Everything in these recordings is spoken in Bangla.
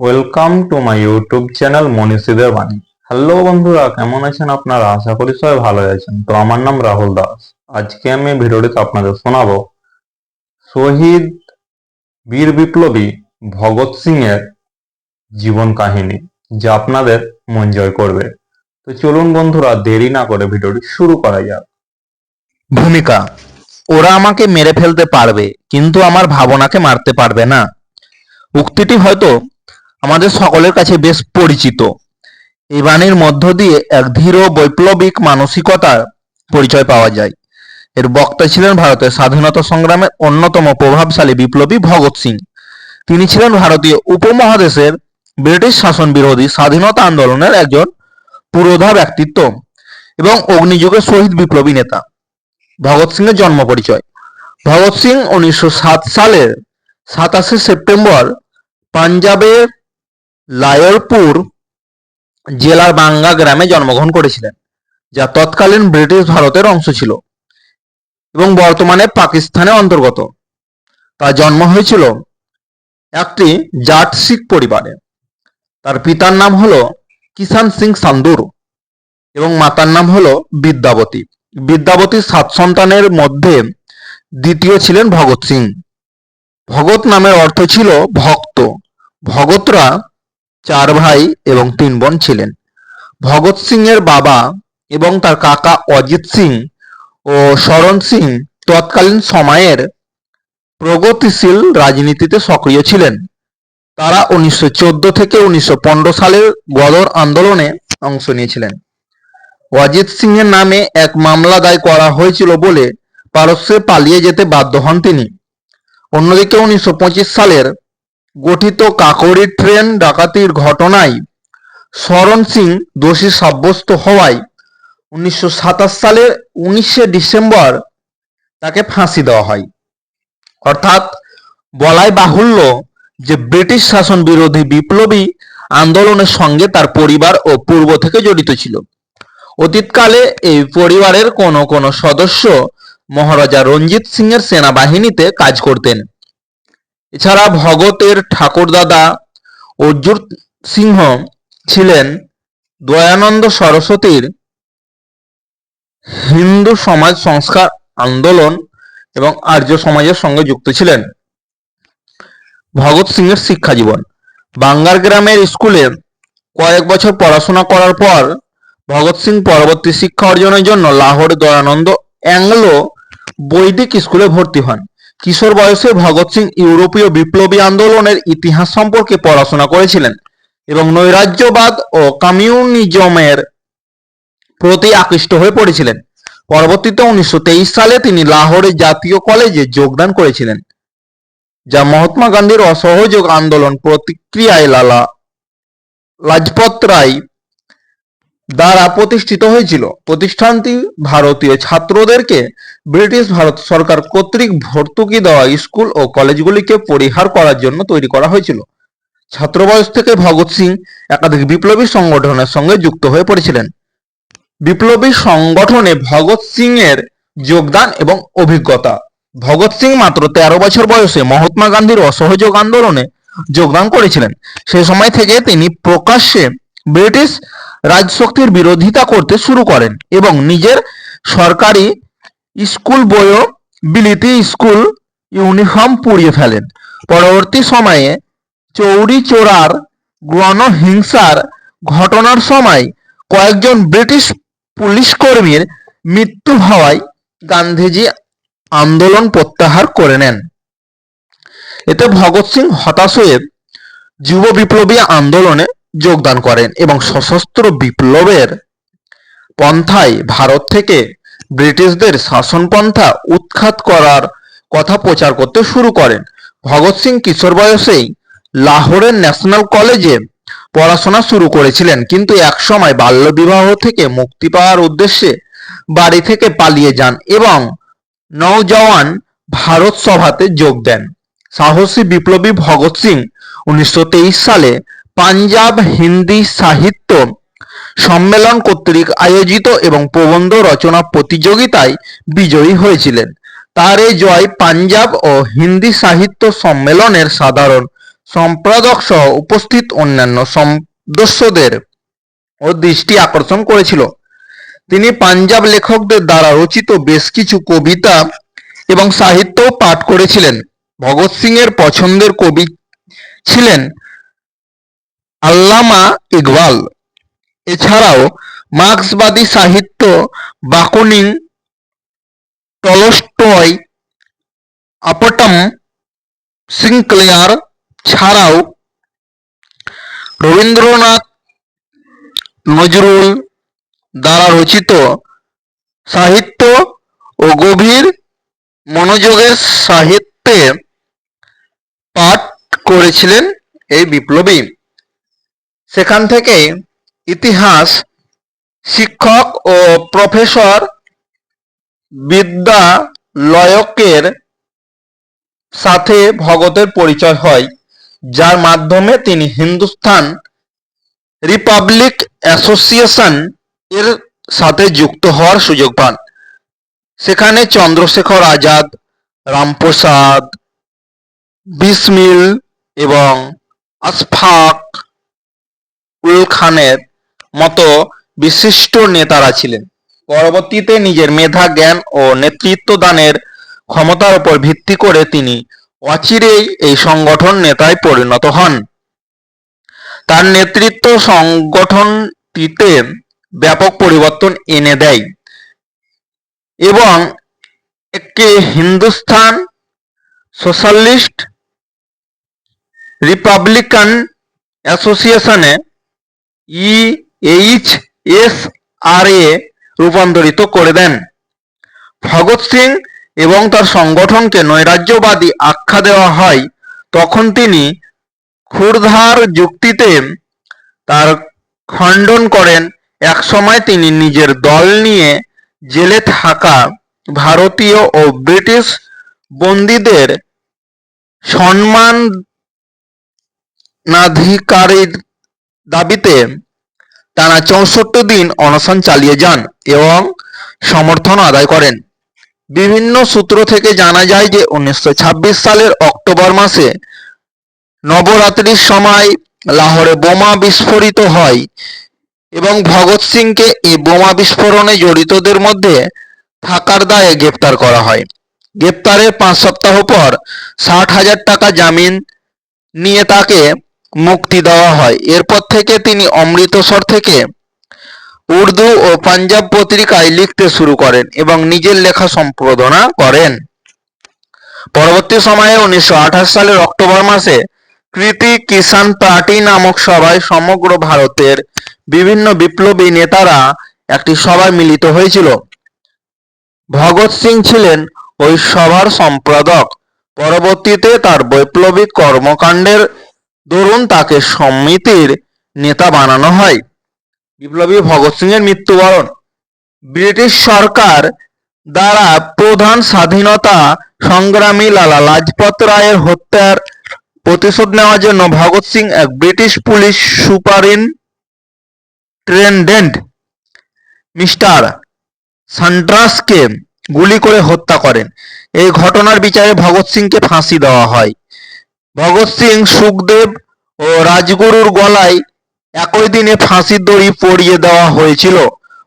Welcome to my YouTube channel মনীষীদের বাণী হ্যালো বন্ধুরা, কেমন আছেন আপনারা? আশা করি সবাই ভালো আছেন। তো আমার নাম রাহুল দাস। আজকে আমি ভিডিওটিতে আপনাদের শোনাবো। শহীদ বীর বিপ্লবী ভগৎ সিং এর জীবন কাহিনী, যা আপনাদের মন জয় করবে। তো চলুন বন্ধুরা, দেরি না করে ভিডিওটি শুরু করা যাক। ভূমিকা, ওরা আমাকে মেরে ফেলতে পারবে, কিন্তু আমার ভাবনাকে মারতে পারবে না। উক্তিটি হয়তো আমাদের সকলের কাছে বেশ পরিচিত। এই বাণীর মধ্য দিয়ে এক ধীর বৈপ্লবিক মানসিকতার পরিচয় পাওয়া যায়। এর বক্তা ছিলেন ভারতের স্বাধীনতা সংগ্রামের অন্যতম প্রভাবশালী বিপ্লবী ভগৎ সিং। তিনি ছিলেন ভারতীয় উপমহাদেশের ব্রিটিশ শাসন বিরোধী স্বাধীনতা আন্দোলনের একজন পুরোধা ব্যক্তিত্ব এবং অগ্নিযুগের শহীদ বিপ্লবী নেতা। ভগৎ সিং এর জন্ম পরিচয়। ভগৎ সিং উনিশশো সাত সালের সাতাশে সেপ্টেম্বর পাঞ্জাবের লায়রপুর জেলার বাঙ্গা গ্রামে জন্মগ্রহণ করেছিলেন, যা তৎকালীন ব্রিটিশ ভারতের অংশ ছিল এবং বর্তমানে পাকিস্তানের অন্তর্গত। তার জন্ম হয়েছিল একটি জাট শিখ পরিবারে। তার পিতার নাম হলো কিষান সিং সান্দুর এবং মাতার নাম হলো বিদ্যাবতী। বিদ্যাবতীর সাত সন্তানের মধ্যে দ্বিতীয় ছিলেন ভগৎ সিং। ভগৎ নামের অর্থ ছিল ভক্ত। ভগতরা চার ভাই এবং তিন বোন ছিলেন। ভগৎ সিং এর বাবা এবং তার কাকা অজিত সিং ও শরণ সিং তৎকালীন সময়ের প্রগতিশীল রাজনীতিতে সক্রিয় ছিলেন। তারা উনিশশো চোদ্দ থেকে উনিশশো পনেরো সালের গদর আন্দোলনে অংশ নিয়েছিলেন। অজিত সিং এর নামে এক মামলা দায় করা হয়েছিল বলে পারস্যে পালিয়ে যেতে বাধ্য হন তিনি। অন্যদিকে উনিশশো পঁচিশ সালের গঠিত কাকরি ট্রেন ডাকাতির ঘটনায় শরণ সিং দোষী সাব্যস্ত হওয়ায় উনিশশো সালের উনিশে ডিসেম্বর তাকে ফাঁসি দেওয়া হয়। অর্থাৎ বলাই বাহুল্য যে ব্রিটিশ শাসন বিরোধী বিপ্লবী আন্দোলনের সঙ্গে তার পরিবার ও পূর্ব থেকে জড়িত ছিল। অতীতকালে এই পরিবারের কোনো কোনো সদস্য মহারাজা রঞ্জিত সিং এর সেনাবাহিনীতে কাজ করতেন। এছাড়া ভগতের ঠাকুরদাদা অর্জুন সিংহ ছিলেন দয়ানন্দ সরস্বতীর হিন্দু সমাজ সংস্কার আন্দোলন এবং আর্য সমাজের সঙ্গে যুক্ত ছিলেন। ভগৎ সিং এর শিক্ষা জীবন। বাঙ্গার গ্রামের স্কুলে কয়েক বছর পড়াশোনা করার পর ভগৎ সিং পরবর্তী শিক্ষা অর্জনের জন্য লাহোর দয়ানন্দ অ্যাংলো বৈদিক স্কুলে ভর্তি হন। কিশোর বয়সে ভগৎ সিং ইউরোপীয় বিপ্লবী আন্দোলনের ইতিহাস সম্পর্কে পড়াশোনা করেছিলেন এবং নৈরাজ্যবাদ ও কমিউনিজমের প্রতি আকৃষ্ট হয়ে পড়েছিলেন। পরবর্তীতে উনিশশো তেইশ সালে তিনি লাহোরের জাতীয় কলেজে যোগদান করেছিলেন, যা মহাত্মা গান্ধীর অসহযোগ আন্দোলন প্রতিক্রিয়ায় লালা লাজপত রায় দ্বারা প্রতিষ্ঠিত হয়েছিল। প্রতিষ্ঠানটি ভারতীয় ছাত্রদেরকে ব্রিটিশ ভারত সরকার কর্তৃক ভর্তুকি দেওয়া স্কুল ও কলেজগুলিকে পরিহার করার জন্য তৈরি করা হয়েছিল। ছাত্র বয়স থেকে ভগৎ সিং একাধিক বিপ্লবী সংগঠনের সঙ্গে যুক্ত হয়ে পড়েছিলেন। বিপ্লবী সংগঠনে ভগৎ সিং এর যোগদান এবং অভিজ্ঞতা। ভগৎ সিং মাত্র তেরো বছর বয়সে মহাত্মা গান্ধীর অসহযোগ আন্দোলনে যোগদান করেছিলেন। সেই সময় থেকে তিনি প্রকাশ্যে ব্রিটিশ রাজশক্তির বিরোধিতা করতে শুরু করেন এবং নিজের সরকারি স্কুল বইও বিলিতি স্কুল ইউনিফর্ম পুড়িয়ে ফেলেন। পরবর্তী সময়ে চৌরি চোরার গণহিংসার ঘটনার সময় কয়েকজন ব্রিটিশ পুলিশ কর্মীর মৃত্যু হওয়ায় গান্ধীজি আন্দোলন প্রত্যাহার করে নেন। এতে ভগৎ সিং হতাশ হয়ে যুব বিপ্লবী আন্দোলনে যোগদান করেন এবং সশস্ত্র বিপ্লবের পন্থায় ভারত থেকে ব্রিটিশদের শাসনপন্থা উৎখাত করার কথা প্রচার করতে শুরু করেন। ভগৎ সিং কিশোর বয়সেই লাহোরের ন্যাশনাল কলেজে পড়াশোনা শুরু করেছিলেন, কিন্তু একসময় বাল্যবিবাহ থেকে মুক্তি পাওয়ার উদ্দেশ্যে বাড়ি থেকে পালিয়ে যান এবং নৌজওয়ান ভারত সভাতে যোগ দেন। সাহসী বিপ্লবী ভগৎ সিং উনিশশো তেইশ সালে পাঞ্জাব হিন্দি সাহিত্য সম্মেলন কর্তৃক আয়োজিত এবং প্রবন্ধ রচনা প্রতিযোগিতায় বিজয়ী হয়েছিলেন। তার এই জয় পাঞ্জাব ও হিন্দি সাহিত্য সম্মেলনের সাধারণ সম্পাদক সহ উপস্থিত অন্যান্য সদস্যদের ও দৃষ্টি আকর্ষণ করেছিল। তিনি পাঞ্জাব লেখকদের দ্বারা রচিত বেশ কিছু কবিতা এবং সাহিত্যও পাঠ করেছিলেন। ভগৎ সিং এর পছন্দের কবি ছিলেন আল্লামা ইকবাল। এছাড়াও মার্ক্সবাদী সাহিত্য বাকুনিন টলস্টয়, আপটম, সিনক্লেয়ার ছাড়াও রবীন্দ্রনাথ, নজরুল দ্বারা রচিত সাহিত্য ও গভীর মনোযোগের সাহিত্যে পাঠ করেছিলেন এই বিপ্লবী। সেখান থেকে ইতিহাস, শিক্ষক ও প্রফেসর বিদ্যালয়কের সাথে ভগতের পরিচয় হয়, যার মাধ্যমে তিনি হিন্দুস্তান রিপাবলিক অ্যাসোসিয়েশন এর সাথে যুক্ত হওয়ার সুযোগ পান। সেখানে চন্দ্রশেখর আজাদ, রামপ্রসাদ, বিসমিল এবং আশফাক উল খানের মতো বিশিষ্ট নেতারা ছিলেন। পরবর্তীতে নিজের মেধা, জ্ঞান ও নেতৃত্ব দানের ক্ষমতার উপর ভিত্তি করে তিনি অচিরেই এই সংগঠন নেতায় পরিণত হন। তার নেতৃত্ব সংগঠনটিতে ব্যাপক পরিবর্তন এনে দেয় এবং একটি হিন্দুস্তান সোশ্যালিস্ট রিপাবলিকান অ্যাসোসিয়েশনে ই এইচ এস আর এ রূপান্তরিত করে দেন। ভগৎ সিং এবং তার সংগঠনকে নৈরাজ্যবাদী আখ্যা দেওয়া হয়। তখন তিনি ক্ষুরধার যুক্তিতে তার খণ্ডন করেন। এক সময় তিনি নিজের দল নিয়ে জেলে থাকা ভারতীয় ও ব্রিটিশ বন্দীদের সম্মান নাধিকারের দাবিতে টানা চৌষট্টি দিন অনশন চালিয়ে যান এবং সমর্থন আদায় করেন। বিভিন্ন সূত্র থেকে জানা যায় যে উনিশশো ছাব্বিশ সালের অক্টোবর মাসে নবরাত্রির সময় লাহোরে বোমা বিস্ফোরিত হয় এবং ভগৎ সিংকে এই বোমা বিস্ফোরণে জড়িতদের মধ্যে থাকার দায়ে গ্রেপ্তার করা হয়। গ্রেপ্তারের পাঁচ সপ্তাহ পর ষাট হাজার টাকা জামিন নিয়ে তাকে মুক্তি দেওয়া হয়। এরপর থেকে তিনি অমৃতসর থেকে উর্দু ও পাঞ্জাব পত্রিকায় লিখতে শুরু করেন এবং নিজের লেখা সম্পাদনা করেন। পরবর্তী সময়ে উনিশশো আঠাশ সালের অক্টোবর মাসে কৃতি কিষাণ পার্টি নামক সভায় সমগ্র ভারতের বিভিন্ন বিপ্লবী নেতারা একটি সভায় মিলিত হয়েছিল। ভগৎ সিং ছিলেন ওই সভার সম্পাদক। পরবর্তীতে তার বৈপ্লবিক কর্মকাণ্ডের দরুন তাকে সমিতির নেতা বানানো হয়। বিপ্লবী ভগৎ সিং এর মৃত্যুবরণ। ব্রিটিশ সরকার দ্বারা প্রধান স্বাধীনতা সংগ্রামী লালা লাজপত রায়ের হত্যার প্রতিশোধ নেওয়ার জন্য ভগৎ সিং এক ব্রিটিশ পুলিশ সুপারিনটেন্ডেন্ট মিস্টার সান্ড্রাসকে গুলি করে হত্যা করেন। এই ঘটনার বিচারে ভগৎ সিংকে ফাঁসি দেওয়া হয়। ভগৎ সিং, সুখদেব ও রাজগুরুর গলায় একই দিনে ফাঁসির দড়ি পরিয়ে দেওয়া হয়েছিল।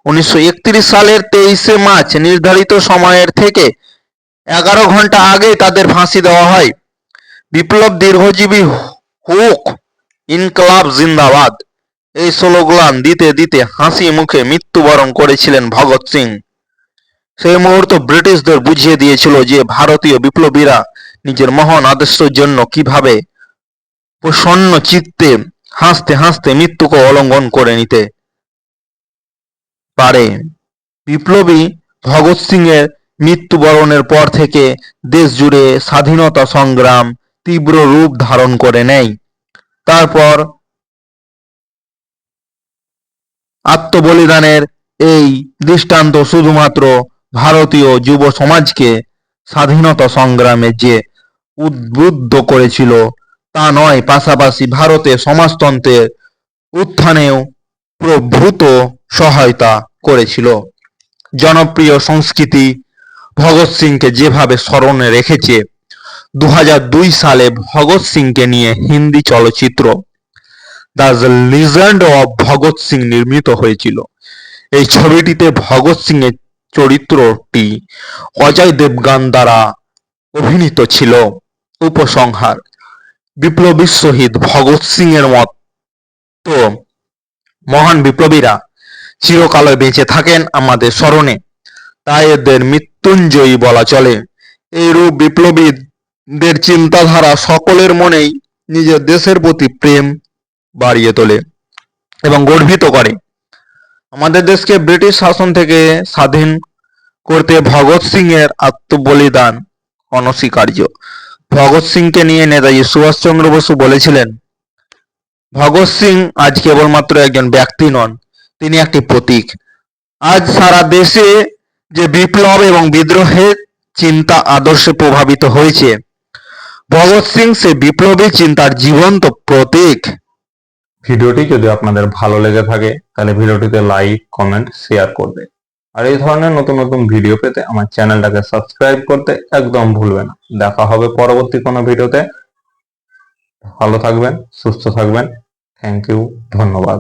উনিশশো একত্রিশ সালের তেইশে মার্চ নির্ধারিত সময়ের থেকে এগারো ঘণ্টা আগে তাদের ফাঁসি দেওয়া হয়। বিপ্লব দীর্ঘজীবী হোক ইনকলাব জিন্দাবাদ। এই স্লোগান দিতে দিতে হাসি মুখে মৃত্যুবরণ করেছিলেন ভগৎ সিং। সেই মুহূর্ত ব্রিটিশদের বুঝিয়ে দিয়েছিল যে ভারতীয় বিপ্লবীরা নিজের মহান আদর্শের জন্য কীভাবে প্রসন্ন চিত্তে হাসতে হাসতে মৃত্যুকে অলঙ্ঘন করে নিতে পারে? বিপ্লবী ভগৎ সিং এর মৃত্যুবরণের পর থেকে দেশ জুড়ে স্বাধীনতা সংগ্রাম তীব্র রূপ ধারণ করে নেয়। তারপর আত্মবলিদানের এই দৃষ্টান্ত শুধুমাত্র ভারতীয় যুব সমাজকে স্বাধীনতা সংগ্রামে যে উদ্বুদ্ধ করেছিল। তা নয়, পাশাপাশি ভারতে সমাজতন্ত্রের উত্থানেও প্রভূত সহায়তা করেছিল। জনপ্রিয় সংস্কৃতি ভগৎ সিংকে যেভাবে স্মরণে রেখেছে দু হাজার দুই সালে ভগৎ সিংকে নিয়ে হিন্দি চলচ্চিত্র the legend of Bhagat Singh নির্মিত হয়েছিল। এই ছবিটিতে ভগৎ সিং এর চরিত্রটি অজয় দেবগান দ্বারা অভিনীত ছিল। উপসংহার। বিপ্লবী শহীদ ভগৎ সিং এর মতো মহান বিপ্লবীরা চিরকালে বেঁচে থাকেন আমাদের স্মরণে। তাই এদের মৃত্যুঞ্জয়ী বলা চলে। এইরূপ বিপ্লবীদের চিন্তাধারা সকলের মনেই নিজের দেশের প্রতি প্রেম বাড়িয়ে তোলে এবং গর্বিত করে। আমাদের দেশকে ব্রিটিশ শাসন থেকে স্বাধীন করতে ভগৎ সিং এর আত্মবলিদান অনস্বীকার্য। ভগৎ সিংকে নিয়ে নেতাজি সুভাষচন্দ্র বসু বলেছিলেন, ভগৎ সিং আজ কেবলমাত্র একজন ব্যক্তি নন, তিনি একটি প্রতীক। আজ সারা দেশে যে বিপ্লব এবং বিদ্রোহের চিন্তা আদর্শে প্রভাবিত হয়েছে, ভগৎ সিং সে বিপ্লবী চিন্তার জীবন্ত প্রতীক। ভিডিওটি যদি আপনাদের ভালো লেগে থাকে, তাহলে ভিডিওটিতে লাইক কমেন্ট শেয়ার করবে। আর এই ধরনের নতুন নতুন ভিডিও পেতে আমার চ্যানেলটাকে সাবস্ক্রাইব করতে একদম ভুলবে না। দেখা হবে পরবর্তী কোনো ভিডিওতে ভালো থাকবেন, সুস্থ থাকবেন। থ্যাংক ইউ ধন্যবাদ।